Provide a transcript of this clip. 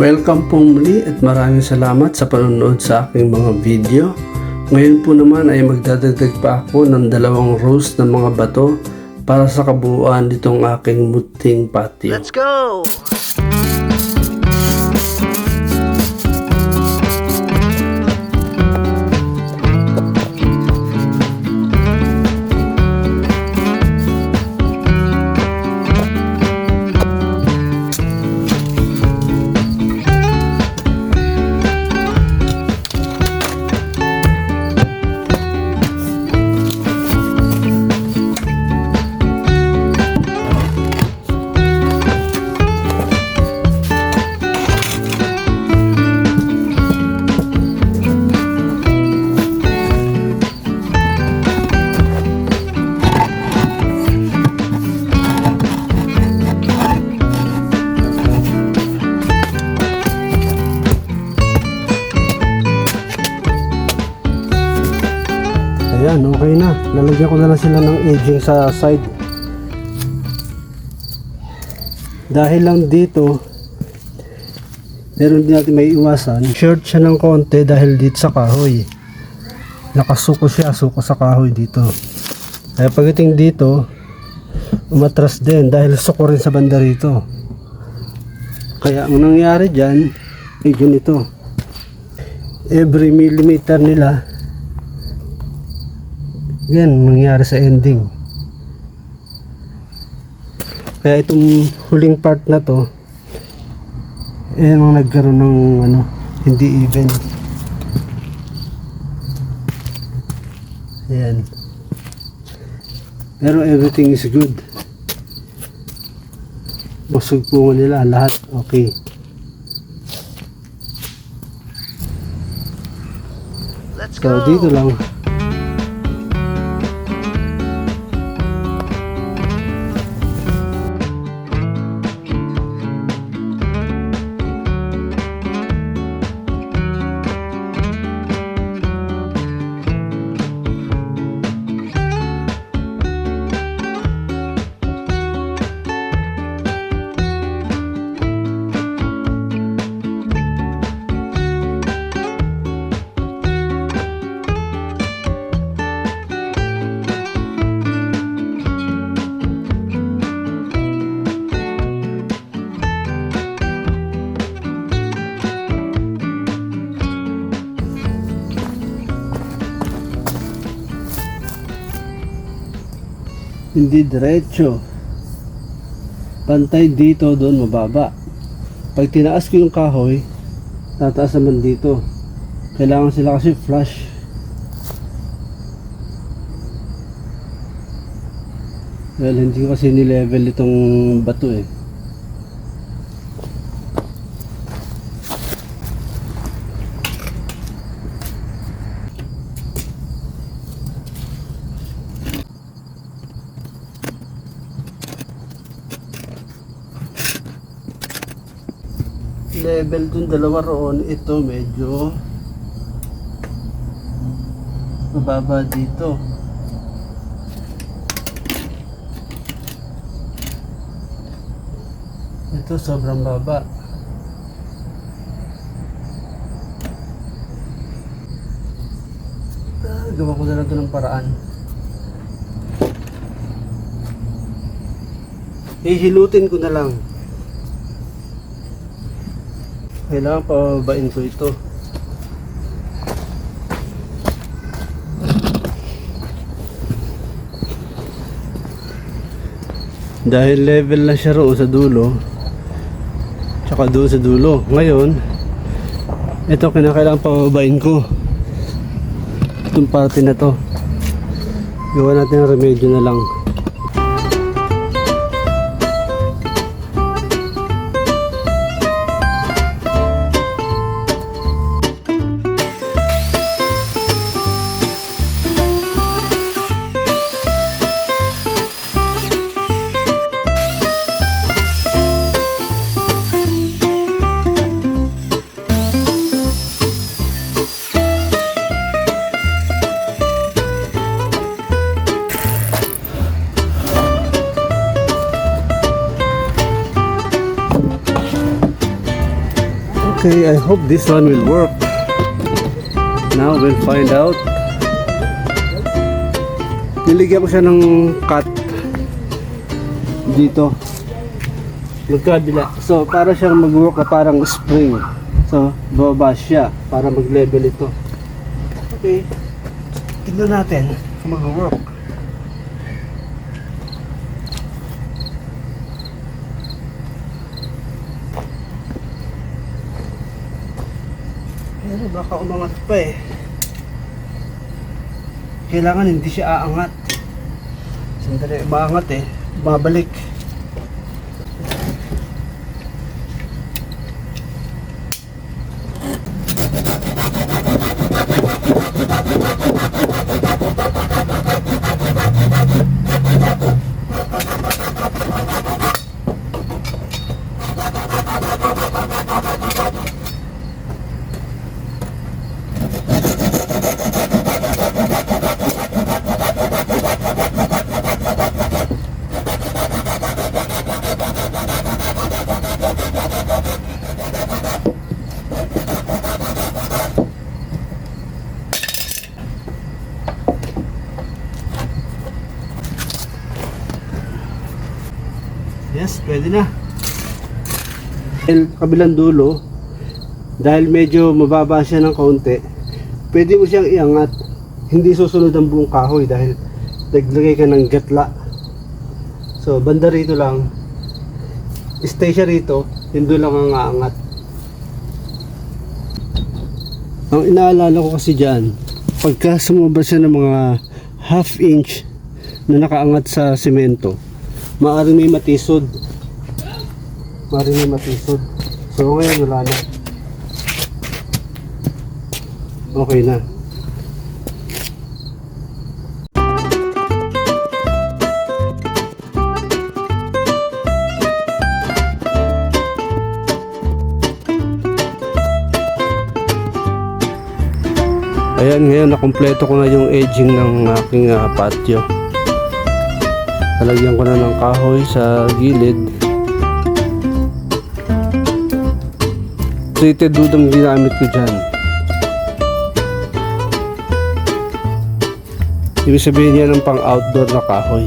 Welcome po muli at maraming salamat sa panonood sa aking mga video. Ngayon po naman ay magdadagdag pa ako ng dalawang rows ng mga bato para sa kabuuan nitong aking muting patio. Let's go! Lalagyan ko na lang sila ng aging sa side. Dahil lang dito, meron din natin may iwasan. Short siya ng konti dahil dito sa kahoy. Nakasuko siya, suko sa kahoy dito. Kaya pagdating dito, umatras din dahil suko rin sa banda rito. Kaya ang nangyari dyan, ay ganito. Every millimeter nila, yan nangyari sa ending. Kaya itong huling part na to eh ang nagkaroon ng ano hindi even. Yan pero everything is good. Masugpungan nila lahat okay. Let's so go! dito lang hindi diretso. Pantay dito doon mababa. Pag tinaas ko yung kahoy tataas naman dito. Kailangan sila kasi flush. Well hindi ko kasi nilevel itong bato eh level dun dalawa roon. Ito medyo mababa dito. Ito sobrang baba. Ah, gawa ko na lang ng paraan. Hihilutin ko na lang kailangan pababain ko ito. Dahil level na siya roon sa dulo. Tsaka doon sa dulo. Ngayon, ito kinakailangan pababain ko. Itong parte na to. Gawa natin ang remedyo na lang. Okay, I hope this one will work. Now we'll find out. Niligyan ko siya ng cut dito. Magkabila. So, para siyang mag-work na parang spring. So, bababa siya para mag-level ito. Okay. Tignan natin kung mag-work. Pero baka umangat pa eh. Kailangan hindi siya aangat. Sandali, umaangat eh. Babalik. Yes, pwede na. Dahil kabilang dulo, dahil medyo mababa siya ng kaunti, pwede mo siyang iangat. Hindi susunod ang buong kahoy dahil naglagay ka ng gatla. So, banda rito lang, stay siya rito, doon lang ang aangat. Ang inaalala ko kasi dyan, pagka sumobra siya ng mga half inch na nakaangat sa semento, maaaring may matisod. Maaaring may matisod. So ngayon wala na. Okay na. Ayan ngayon nakumpleto ko na yung edging ng aking ah, patio. Nalagyan ko na ng kahoy sa gilid. Treated wood ang ginamit ko dyan. Ibig sabihin yan ng pang outdoor na kahoy.